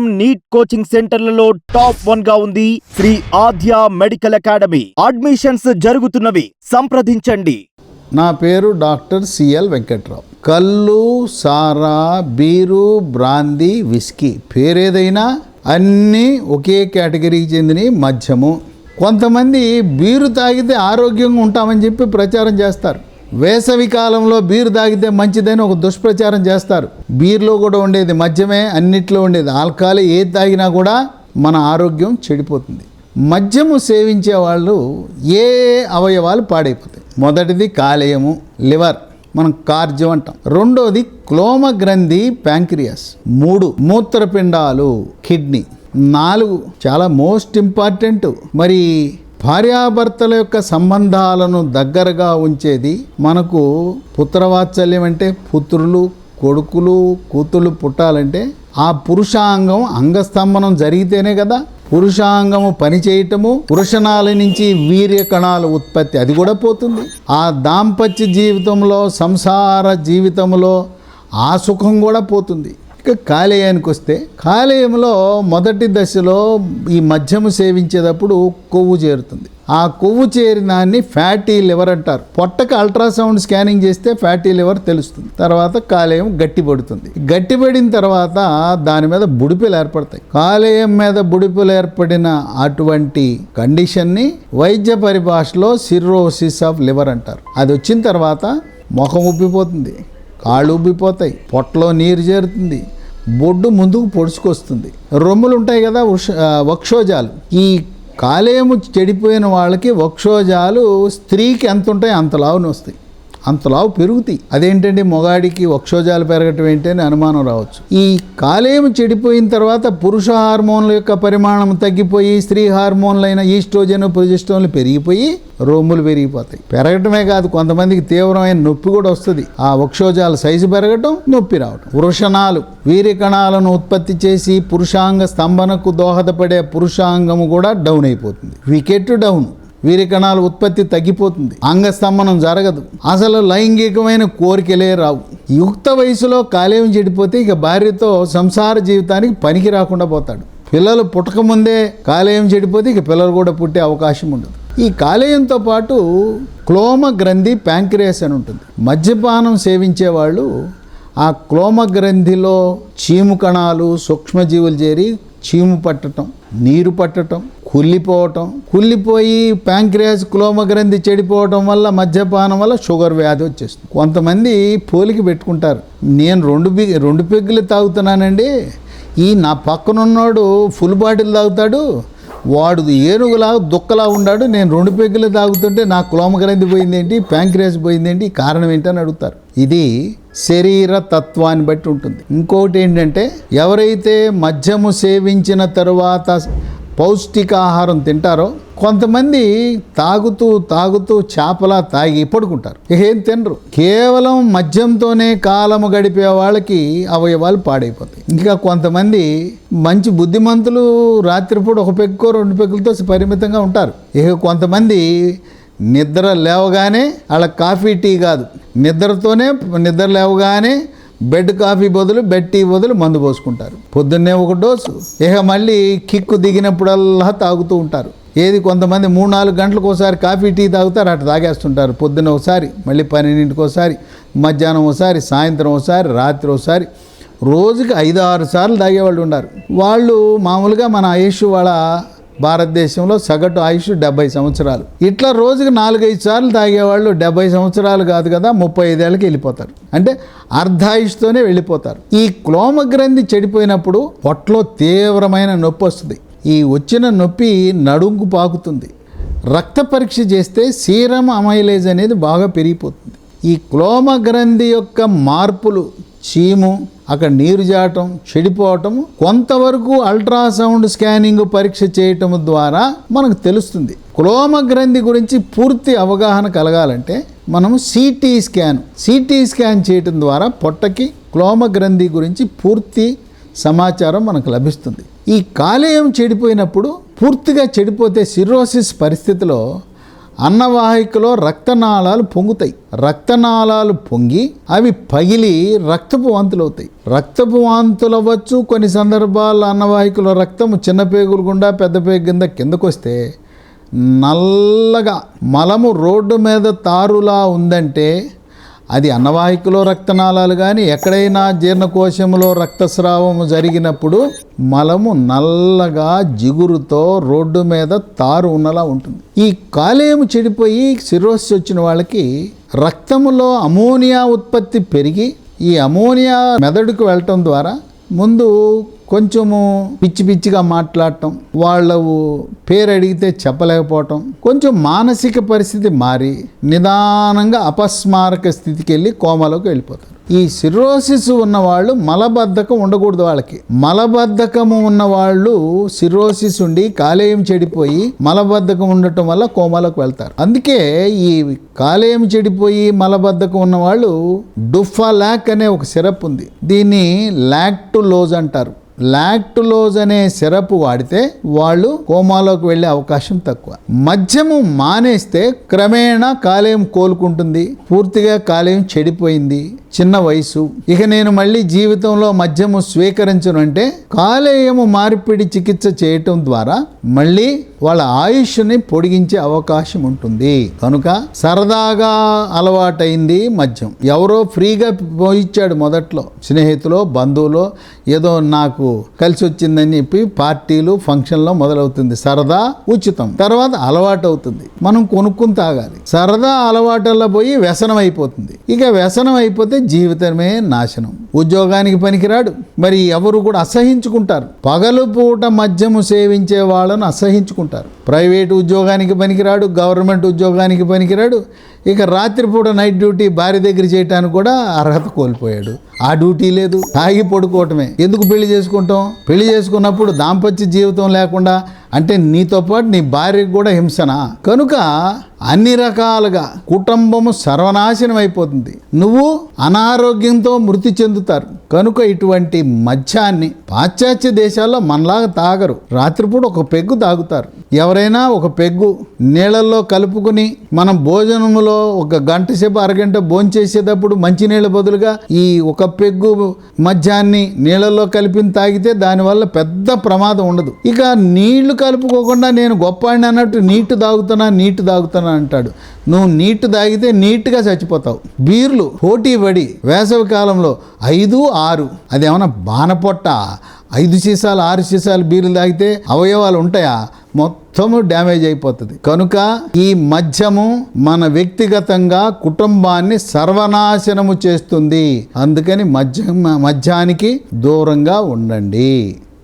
Neat coaching సెంటర్లలో top వన్గా ఉంది Sri Aadya medical academy. Admissions జరుగుతున్నవి. సంప్రదించండి. నా పేరు డాక్టర్ సిఎల్ వెంకట్రావు. కళ్ళు సారా బీరు బ్రాందీ విస్కీ పేరేదైనా అన్నీ ఒకే కేటగిరీకి చెందిన మద్యము. కొంతమంది బీరు తాగితే ఆరోగ్యంగా ఉంటామని చెప్పి ప్రచారం చేస్తారు. వేసవి కాలంలో బీరు తాగితే మంచిదని ఒక దుష్ప్రచారం చేస్తారు. బీర్లో కూడా ఉండేది మద్యమే అన్నిట్లో ఉండేది ఆల్కహాల్. ఏది తాగినా కూడా మన ఆరోగ్యం చెడిపోతుంది. మద్యము సేవించే వాళ్ళు ఏ అవయవాలు పాడైపోతాయి. మొదటిది కాలేయము లివర్. మనం కార్జ్యం అంటాం. రెండోది క్లోమ గ్రంథి ప్యాంక్రియాస్. మూడు మూత్రపిండాలు కిడ్నీ. నాలుగు చాలా మోస్ట్ ఇంపార్టెంట్. మరి భార్యాభర్తల యొక్క సంబంధాలను దగ్గరగా ఉంచేది మనకు పుత్రవాత్సల్యం అంటే పుత్రులు కొడుకులు కూతుళ్ళు పుట్టాలంటే ఆ పురుషాంగం అంగస్తంభనం జరిగితేనే కదా పురుషాంగము పనిచేయటము పురుషనాల నుంచి వీర్య కణాల ఉత్పత్తి అది కూడా పోతుంది. ఆ దాంపత్య జీవితంలో సంసార జీవితంలో ఆ సుఖం కూడా పోతుంది. కాలేయానికి వస్తే కాలేయంలో మొదటి దశలో ఈ మద్యము సేవించేటప్పుడు కొవ్వు చేరుతుంది. ఆ కొవ్వు చేరినాన్ని ఫ్యాటీ లివర్ అంటారు. పొట్టకి అల్ట్రాసౌండ్ స్కానింగ్ చేస్తే ఫ్యాటీ లివర్ తెలుస్తుంది. తర్వాత కాలేయం గట్టిపడుతుంది. గట్టిపడిన తర్వాత దాని మీద బుడిపిలు ఏర్పడతాయి. కాలేయం మీద బుడిపిలు ఏర్పడిన అటువంటి కండిషన్ని వైద్య పరిభాషలో సిర్రోసిస్ ఆఫ్ లివర్ అంటారు. అది వచ్చిన తర్వాత ముఖం ఉబ్బిపోతుంది. కాళ్ళు ఉబ్బిపోతాయి. పొట్టలో నీరు చేరుతుంది. బొడ్డు ముందుకు పొడుచుకొస్తుంది. రొమ్ములు ఉంటాయి కదా వృష వక్షోజాలు. ఈ కాలేయము చెడిపోయిన వాళ్ళకి వక్షోజాలు స్త్రీకి ఎంత ఉంటాయి అంత లావుని వస్తాయి అంతలావు పెరుగుతాయి. అదేంటంటే మొగాడికి వక్షోజాలు పెరగటం ఏంటి అని అనుమానం రావచ్చు. ఈ కాలేయం చెడిపోయిన తర్వాత పురుష హార్మోన్ల యొక్క పరిమాణం తగ్గిపోయి స్త్రీ హార్మోన్లైన ఈస్ట్రోజన్ పొజిస్టోన్లు పెరిగిపోయి రొమ్ములు పెరిగిపోతాయి. పెరగటమే కాదు కొంతమందికి తీవ్రమైన నొప్పి కూడా వస్తుంది. ఆ వక్షోజాల సైజు పెరగటం నొప్పి రావటం. వృషణాలు వీరి కణాలను ఉత్పత్తి చేసి పురుషాంగ స్తంభనకు దోహదపడే పురుషాంగము కూడా డౌన్ అయిపోతుంది. Wicket down. వీరి కణాల ఉత్పత్తి తగ్గిపోతుంది. అంగస్తంభనం జరగదు. అసలు లైంగికమైన కోరికలే రావు. యుక్త వయసులో కాలేయం చెడిపోతే ఇక భార్యతో సంసార జీవితానికి పనికి రాకుండా పోతాడు. పిల్లలు పుట్టకముందే కాలేయం చెడిపోతే ఇక పిల్లలు కూడా పుట్టే అవకాశం ఉండదు. ఈ కాలేయంతో పాటు క్లోమ గ్రంథి ప్యాంక్రియాస్ అని ఉంటుంది. మద్యపానం సేవించే వాళ్ళు ఆ క్లోమ గ్రంథిలో చీము కణాలు సూక్ష్మజీవులు చేరి చీము పట్టటం నీరు పట్టటం కుళ్ళిపోవటం కుళ్ళిపోయి ప్యాంక్రియాస్ క్లోమ గ్రంథి చెడిపోవటం వల్ల మద్యపానం వల్ల షుగర్ వ్యాధి వచ్చేస్తుంది. కొంతమంది పోలికి పెట్టుకుంటారు నేను రెండు బి రెండు పెగ్గులు తాగుతున్నానండి ఈ నా పక్కనున్నోడు ఫుల్ బాటిల్ తాగుతాడు వాడు ఏనుగులా దుక్కలా ఉన్నాడు నేను రెండు పెగ్గులు తాగుతుంటే నా క్లోమగ్రంథి పోయిందేంటి? ప్యాంక్రియాస్ పోయిందేంటి? కారణం ఏంటని అడుగుతారు. ఇది శరీర తత్వాన్ని బట్టి ఉంటుంది. ఇంకోటి ఏంటంటే ఎవరైతే మద్యము సేవించిన తరువాత పౌష్టికాహారం తింటారో కొంతమంది తాగుతూ తాగుతూ చేపలా తాగి పడుకుంటారు. ఏం తినరు. కేవలం మద్యంతోనే కాలము గడిపే వాళ్ళకి అవయవాలు పాడైపోతాయి. ఇంకా కొంతమంది మంచి బుద్ధిమంతులు రాత్రిపూట ఒక పెక్కో రెండు పెక్కులతో పరిమితంగా ఉంటారు. ఇక కొంతమంది నిద్ర లేవగానే వాళ్ళ కాఫీ టీ కాదు. నిద్రతోనే నిద్ర లేవగానే బెడ్ కాఫీ బదులు బెడ్ టీ బదులు మందు పోసుకుంటారు. పొద్దున్నే ఒక డోసు. ఇక మళ్ళీ కిక్కు దిగినప్పుడల్లా తాగుతూ ఉంటారు. ఏది కొంతమంది మూడు నాలుగు గంటలకు ఒకసారి కాఫీ టీ తాగుతారు అటు తాగేస్తుంటారు. పొద్దున్న ఒకసారి మళ్ళీ పన్నెండింటికి ఒకసారి మధ్యాహ్నం ఒకసారి సాయంత్రం ఒకసారి రాత్రి ఒకసారి. రోజుకి ఐదు ఆరు సార్లు తాగేవాళ్ళు ఉన్నారు. వాళ్ళు మామూలుగా మన ఆయుష్ వాళ్ళ భారతదేశంలో సగటు ఆయుష్ డెబ్బై సంవత్సరాలు. ఇట్లా రోజుకి నాలుగైదు సార్లు తాగేవాళ్ళు డెబ్బై సంవత్సరాలు కాదు కదా ముప్పై ఐదేళ్ళకి వెళ్ళిపోతారు. అంటే అర్ధాయుష్తోనే వెళ్ళిపోతారు. ఈ క్లోమ గ్రంథి చెడిపోయినప్పుడు పొట్టలో తీవ్రమైన నొప్పి వస్తుంది. ఈ వచ్చిన నొప్పి నడుంకు పాకుతుంది. రక్త పరీక్ష చేస్తే సీరం అమైలేజ్ అనేది బాగా పెరిగిపోతుంది. ఈ క్లోమ గ్రంథి యొక్క మార్పులు చీము అక్కడ నీరు జాటం చెడిపోవటం కొంతవరకు అల్ట్రాసౌండ్ స్కానింగ్ పరీక్ష చేయటం ద్వారా మనకు తెలుస్తుంది. క్లోమ గ్రంథి గురించి పూర్తి అవగాహన కలగాలంటే మనం సిటీ స్కాన్ సిటీ స్కాన్ చేయటం ద్వారా పొట్టకి క్లోమ గ్రంథి గురించి పూర్తి సమాచారం మనకు లభిస్తుంది. ఈ కాలేయం చెడిపోయినప్పుడు పూర్తిగా చెడిపోతే సిరోసిస్ పరిస్థితిలో అన్నవాహికలో రక్తనాళాలు పొంగుతాయి. రక్తనాళాలు పొంగి అవి పగిలి రక్తపు వాంతులు అవుతాయి రక్తపు వాంతులు అవ్వచ్చు. కొన్ని సందర్భాల్లో అన్నవాహికలో రక్తము చిన్న పేగులు గుండా పెద్ద పేగు కింద కిందకొస్తే నల్లగా మలము రోడ్డు మీద తారులా ఉందంటే అది అన్నవాహికలో రక్తనాళాలు కానీ ఎక్కడైనా జీర్ణకోశంలో రక్తస్రావము జరిగినప్పుడు మలము నల్లగా జిగురుతో రోడ్డు మీద తారు ఉన్నలా ఉంటుంది. ఈ కాలేయం చెడిపోయి సిరోసిస్ వచ్చిన వాళ్ళకి రక్తములో అమోనియా ఉత్పత్తి పెరిగి ఈ అమోనియా మెదడుకు వెళ్ళటం ద్వారా ముందు కొంచెము పిచ్చి పిచ్చిగా మాట్లాడటం వాళ్ళ పేరు అడిగితే చెప్పలేకపోవటం కొంచెం మానసిక పరిస్థితి మారి నిదానంగా అపస్మారక స్థితికి వెళ్ళి కోమలోకి వెళ్ళిపోతారు. ఈ సిరోసిస్ ఉన్నవాళ్ళు మలబద్ధకం ఉండకూడదు వాళ్ళకి. మలబద్ధకము ఉన్న వాళ్ళు సిరోసిస్ ఉండి కాలేయం చెడిపోయి మలబద్ధకం ఉండటం వల్ల కోమాలకు వెళ్తారు. అందుకే ఈ కాలేయం చెడిపోయి మలబద్ధకం ఉన్న వాళ్ళు డుఫాలాక్ అనే ఒక సిరప్ ఉంది. దీన్ని లాక్టులోజ్ అంటారు. లాక్టులోజ్ అనే సిరప్ వాడితే వాళ్ళు కోమాలోకి వెళ్ళే అవకాశం తక్కువ. మద్యము మానేస్తే క్రమేణా కాలేయం కోలుకుంటుంది. పూర్తిగా కాలేయం చెడిపోయింది. చిన్న వయసు. ఇక నేను మళ్ళీ జీవితంలో మద్యము స్వీకరించను అంటే కాలేయము మార్పిడి చికిత్స చేయటం ద్వారా మళ్ళీ వాళ్ళ ఆయుష్ని పొడిగించే అవకాశం ఉంటుంది. కనుక సరదాగా అలవాటైంది మద్యం. ఎవరో ఫ్రీగా పోయిచ్చాడు మొదట్లో. స్నేహితులో బంధువులో ఏదో నాకు కలిసి వచ్చిందని చెప్పి పార్టీలు ఫంక్షన్లో మొదలవుతుంది. సరదా ఉచితం. తర్వాత అలవాటు అవుతుంది మనం కొనుక్కుని తాగాలి. సరదా అలవాటల్లో పోయి వ్యసనం అయిపోతుంది. ఇక వ్యసనం అయిపోతే జీవితమే నాశనం. ఉద్యోగానికి పనికిరాడు. మరి ఎవరు కూడా అసహించుకుంటారు. పగలు పూట మద్యము సేవించే వాళ్ళను అసహించుకుంటారు. ప్రైవేట్ ఉద్యోగానికి పనికిరాడు గవర్నమెంట్ ఉద్యోగానికి పనికిరాడు. ఇక రాత్రిపూట నైట్ డ్యూటీ భార్య దగ్గర చేయటానికి కూడా అర్హత కోల్పోయాడు. ఆ డ్యూటీ లేదు. తాగి పడుకోవటమే. ఎందుకు పెళ్ళి చేసుకుంటాం? పెళ్ళి చేసుకున్నప్పుడు దాంపత్య జీవితం లేకుండా అంటే నీతో పాటు నీ భార్యకు కూడా హింసనా? కనుక అన్ని రకాలుగా కుటుంబము సర్వనాశనం అయిపోతుంది. నువ్వు అనారోగ్యంతో మృతి చెందుతారు. కనుక ఇటువంటి మద్యాన్ని పాశ్చాత్య దేశాల్లో మనలాగా తాగరు. రాత్రిపూట ఒక పెగ్గు తాగుతారు. ఎవరైనా ఒక పెగ్గు నీళ్ళల్లో కలుపుకుని మనం భోజనములో ఒక గంట సేపు అరగంట భోంచేసేటప్పుడు మంచినీళ్ళ బదులుగా ఈ ఒక పెగ్గు మద్యాన్ని నీళ్ళల్లో కలిపి తాగితే దానివల్ల పెద్ద ప్రమాదం ఉండదు. ఇక నీళ్ళు కలుపుకోకుండా నేను గొప్ప అన్నట్టు నీటు తాగుతున్నా నీటు తాగుతున్నా అంటాడు. నువ్వు నీటు తాగితే నీట్గా చచ్చిపోతావు. బీర్లు పోటీ పడి వేసవి కాలంలో ఐదు ఆరు. అదేమన్నా బాణపొట్ట ఐదు సీసాలు ఆరు సీసాలు బీర్లు తాగితే అవయవాలు ఉంటాయా? మొత్తము డ్యామేజ్ అయిపోతుంది. కనుక ఈ మద్యము మన వ్యక్తిగతంగా కుటుంబాన్ని సర్వనాశనము చేస్తుంది. అందుకని మద్యం మద్యానికి దూరంగా ఉండండి.